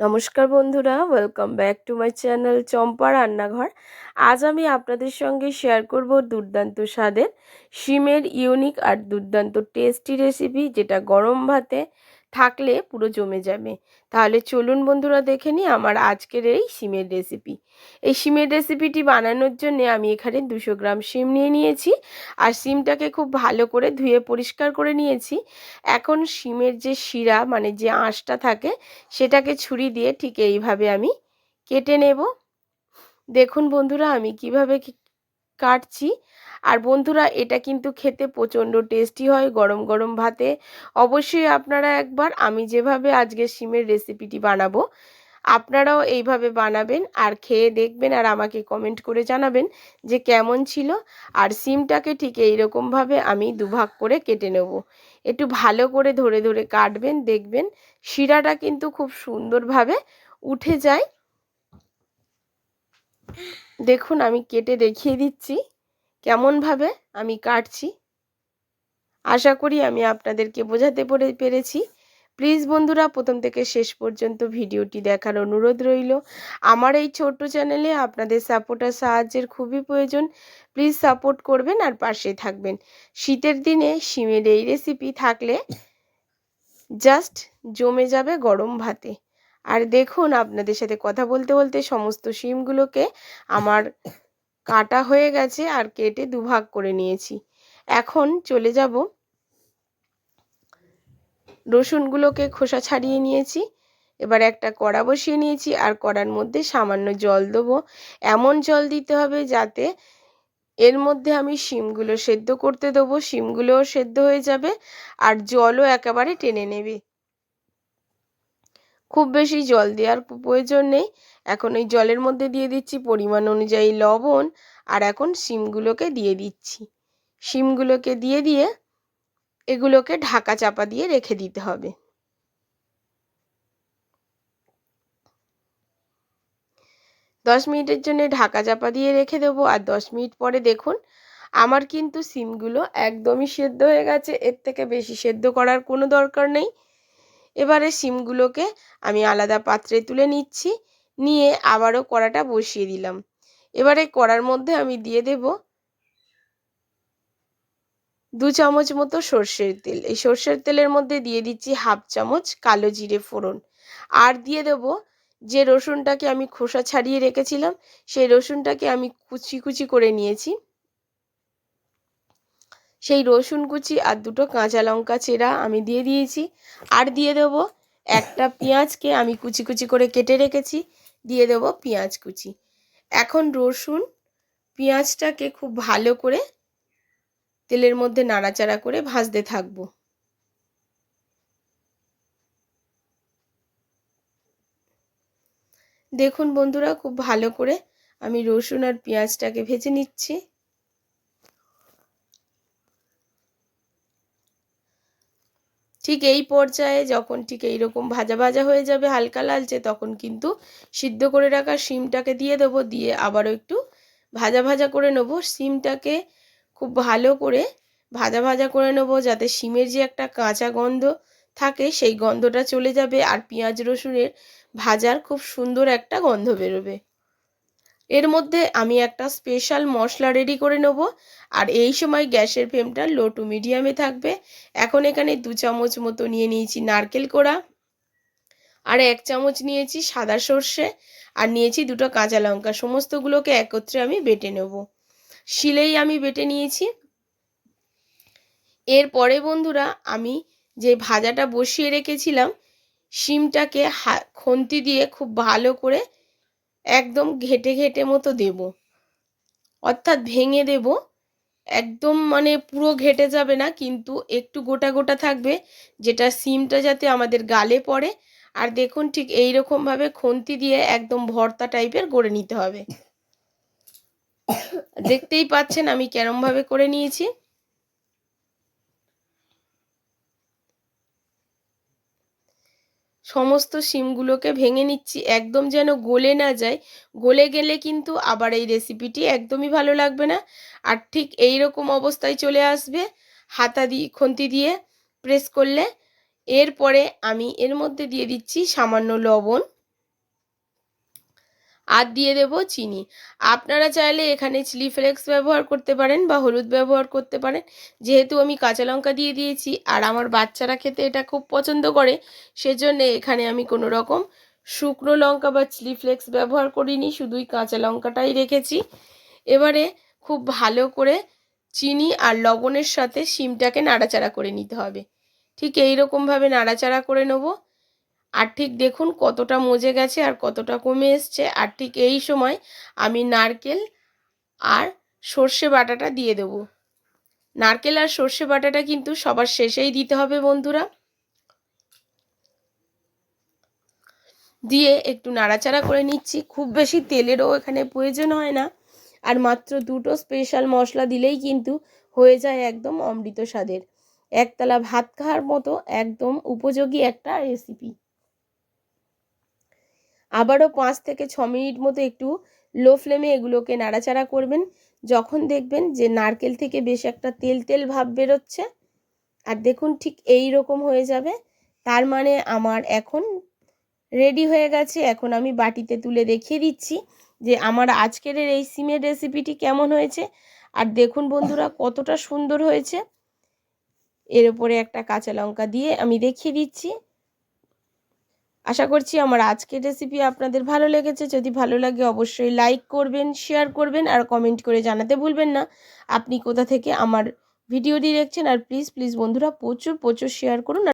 নমস্কার বন্ধুরা welcome back to my channel Champa রান্নাঘর। আজ আমি আপনাদের সঙ্গে শেয়ার করব দুর্দান্ত স্বাদের, শিমের ইউনিক আর দুর্দান্ত টেস্টি রেসিপি যেটা গরম ভাতে থাকলে পুরো জমে যাবে। তাহলে চলুন বন্ধুরা দেখে নিই আমার আজকের এই সিমের রেসিপি এই সিমের রেসিপিটি বানানোর জন্য আমি এখানে দুশো গ্রাম সিম নিয়ে নিয়েছি আর সিমটাকে খুব ভালো করে ধুয়ে পরিষ্কার করে নিয়েছি। এখন সিমের যে শিরা মানে যে আঁশটা থাকে, সেটাকে ছুরি দিয়ে ঠিক এইভাবে আমি কেটে নেব। দেখুন বন্ধুরা আমি কীভাবে কাটছি। আর বন্ধুরা, এটা কিন্তু খেতে প্রচণ্ড টেস্টি হয় গরম গরম ভাতে। অবশ্যই আপনারা একবার, আমি যেভাবে আজকে শিমের রেসিপিটি বানাবো, আপনারাও এইভাবে বানাবেন আর খেয়ে দেখবেন আর আমাকে কমেন্ট করে জানাবেন যে কেমন ছিল। আর সিমটাকে ঠিক এইরকমভাবে আমি দুভাগ করে কেটে নেব। একটু ভালো করে ধরে ধরে কাটবেন, দেখবেন শিরাটা কিন্তু খুব সুন্দরভাবে উঠে যায়। দেখুন, আমি কেটে দেখিয়ে দিচ্ছি। কেমনভাবে আমি কাটছি? আশা করি আমি আপনাদেরকে বোঝাতে পেরেছি। প্লিজ বন্ধুরা, প্রথম থেকে শেষ পর্যন্ত ভিডিওটি দেখার অনুরোধ রইল। আমার এই ছোট্ট চ্যানেলে আপনাদের সাপোর্ট আর সাহায্যের খুবই প্রয়োজন। প্লিজ সাপোর্ট করবেন আর পাশে থাকবেন। শীতের দিনে শিমের এই রেসিপি থাকলে জাস্ট জমে যাবে গরম ভাতে। আর দেখুন, আপনাদের সাথে কথা বলতে বলতে সমস্ত শিমগুলোকে আমার কাটা হয়ে গেছে আর কেটে দুভাগ করে নিয়েছি। এখন চলে যাব। রসুনগুলোকে খোসা ছাড়িয়ে নিয়েছি। এবার একটা কড়া বসিয়ে নিয়েছি আর কড়ার মধ্যে সামান্য জল দেবো। এমন জল দিতে হবে যাতে এর মধ্যে আমি শিমগুলো সেদ্ধ করতে দেবো। শিমগুলোও সেদ্ধ হয়ে যাবে আর জলও একেবারে টেনে নেবে। খুব বেশি জল দেওয়ার প্রয়োজন নেই। এখন ওই জলের মধ্যে দিয়ে দিচ্ছি পরিমাণ অনুযায়ী লবণ আর এখন শিমগুলোকে দিয়ে দিচ্ছি। শিমগুলোকে দিয়ে দিয়ে এগুলোকে ঢাকা চাপা দিয়ে রেখে দিতে হবে। দশ মিনিটের জন্য ঢাকা চাপা দিয়ে রেখে দেবো আর দশ মিনিট পরে দেখুন, আমার কিন্তু সিমগুলো একদমই সেদ্ধ হয়ে গেছে, এর থেকে বেশি সেদ্ধ করার কোনো দরকার নেই। এবারে সিমগুলোকে আমি আলাদা পাত্রে তুলে নিচ্ছি। নিয়ে আবারও কড়াটা বসিয়ে দিলাম। এবারে কড়ার মধ্যে আমি দিয়ে দেব দু চামচ মতো সর্ষের তেল। এই সর্ষের তেলের মধ্যে দিয়ে দিচ্ছি হাফ চামচ কালো জিরে ফোড়ন। আর দিয়ে দেব যে রসুনটাকে আমি খোসা ছাড়িয়ে রেখেছিলাম, সেই রসুনটাকে আমি কুচি কুচি করে নিয়েছি। সেই রসুন কুচি আর দুটো কাঁচা লঙ্কা চেরা আমি দিয়ে দিয়েছি। আর দিয়ে দেবো একটা পেঁয়াজকে আমি কুচি কুচি করে কেটে রেখেছি। দিয়ে দেবো পেঁয়াজ কুচি। এখন রসুন পেঁয়াজটাকে খুব ভালো করে তেলের মধ্যে নাড়াচাড়া করে ভাজতে থাকব। দেখুন বন্ধুরা, খুব ভালো করে আমি রসুন আর পেঁয়াজটাকে ভেজে নিচ্ছি। ঠিক এই পর্যায়ে যখন ঠিক এইরকম ভাজা ভাজা হয়ে যাবে হালকা লালচে, তখন কিন্তু সিদ্ধ করে রাখা শিমটাকে দিয়ে দেবো, দিয়ে আবারও একটু ভাজা ভাজা করে নেব। শিমটাকে খুব ভালো করে ভাজা ভাজা করে নেব যাতে শিমের যে একটা কাঁচা গন্ধ থাকে, সেই গন্ধটা চলে যাবে আর পেঁয়াজ রসুনের ভাজার খুব সুন্দর একটা গন্ধ বেরোবে। এর মধ্যে আমি একটা স্পেশাল মশলা রেডি করে নেব। আর এই সময় গ্যাসের ফ্লেমটা লো টু মিডিয়ামে থাকবে। এখন এখানে দু চামচ মতো নিয়ে নিয়েছি নারকেল কোড়া। আর এক চামচ নিয়েছি সাদা সর্ষে। আর নিয়েছি দুটো কাঁচা লঙ্কা। সমস্তগুলোকে একত্রে আমি বেটে নেব। শিলেই আমি বেটে নিয়েছি। এরপরে বন্ধুরা আমি যে ভাজাটা বসিয়ে রেখেছিলাম, শিমটাকে খন্তি দিয়ে খুব ভালো করে একদম ঘেটে ঘেটে মতো দেব। অর্থাৎ ভেঙে দেব। একদম মানে পুরো ঘেটে যাবে না, কিন্তু একটু গোটা গোটা থাকবে, যেটা সিমটা যাতে আমাদের গালে পড়ে। আর দেখুন ঠিক এই রকমভাবে খন্তি দিয়ে একদম ভর্তা টাইপের গড়ে নিতে হবে। দেখতেই পাচ্ছেন আমি কেরমভাবে করে নিয়েছি। সমস্ত সিমগুলোকে ভেঙে নিচ্ছি, একদম যেন গলে না যায়। গলে গেলে কিন্তু আবার এই রেসিপিটি একদমই ভালো লাগবে না। আর ঠিক এই রকম অবস্থায় চলে আসবে, হাতা দিয়ে খন্তি দিয়ে প্রেস করলে। এরপরে আমি এর মধ্যে দিয়ে দিচ্ছি সামান্য লবণ। আর দিয়ে দেব চিনি। আপনারা চাইলে এখানে চিলি ফ্লেক্স ব্যবহার করতে পারেন বা হলুদ ব্যবহার করতে পারেন। যেহেতু আমি কাঁচা লঙ্কা দিয়ে দিয়েছি আর আমার বাচ্চারা খেতে এটা খুব পছন্দ করে, সেজন্য এখানে আমি কোনো রকম শুকনো লঙ্কা বা চিলি ফ্লেক্স ব্যবহার করিনি, শুধুই কাঁচা লঙ্কাটাই রেখেছি। এবারে খুব ভালো করে চিনি আর লবণের সাথে শিমটাকে নাড়াচাড়া করে নিতে হবে। ঠিক এই রকমভাবে নাড়াচাড়া করে নেব। আর ঠিক দেখুন কতটা মজে গেছে আর কতটা কমে এসছে। আর ঠিক এই সময় আমি নারকেল আর সর্ষে বাটাটা দিয়ে দেবো। নারকেল আর সর্ষে বাটাটা কিন্তু সবার শেষেই দিতে হবে বন্ধুরা। দিয়ে একটু নাড়াচাড়া করে নিচ্ছি। খুব বেশি তেলেরও এখানে প্রয়োজন হয় না। আর মাত্র দুটো স্পেশাল মশলা দিলেই কিন্তু হয়ে যায় একদম অমৃত স্বাদের। একতলা ভাত খাওয়ার মতো একদম উপযোগী একটা রেসিপি আবারও পাঁচ থেকে ছ মিনিট মতো একটু লো ফ্লেমে এগুলোকে নাড়াচাড়া করবেন। যখন দেখবেন যে নারকেল থেকে বেশ একটা তেল তেল ভাব বেরোচ্ছে, আর দেখুন ঠিক এই রকম হয়ে যাবে। তার মানে আমার এখন রেডি হয়ে গেছে। এখন আমি বাটিতে তুলে দেখিয়ে দিচ্ছি যে আমার আজকের এই সিমের রেসিপিটি কেমন হয়েছে। আর দেখুন বন্ধুরা কতটা সুন্দর হয়েছে। এর উপরে একটা কাঁচা লঙ্কা দিয়ে আমি দেখিয়ে দিচ্ছি। আশা করছি আমার আজকের রেসিপি আপনাদের ভালো লেগেছে। যদি ভালো লাগে অবশ্যই লাইক করবেন শেয়ার করবেন আর কমেন্ট করে জানাতে ভুলবেন না। আপনি কোথা থেকে আমার ভিডিওটি দেখছেন আর প্লিজ প্লিজ বন্ধুরা প্রচুর প্রচুর শেয়ার করুন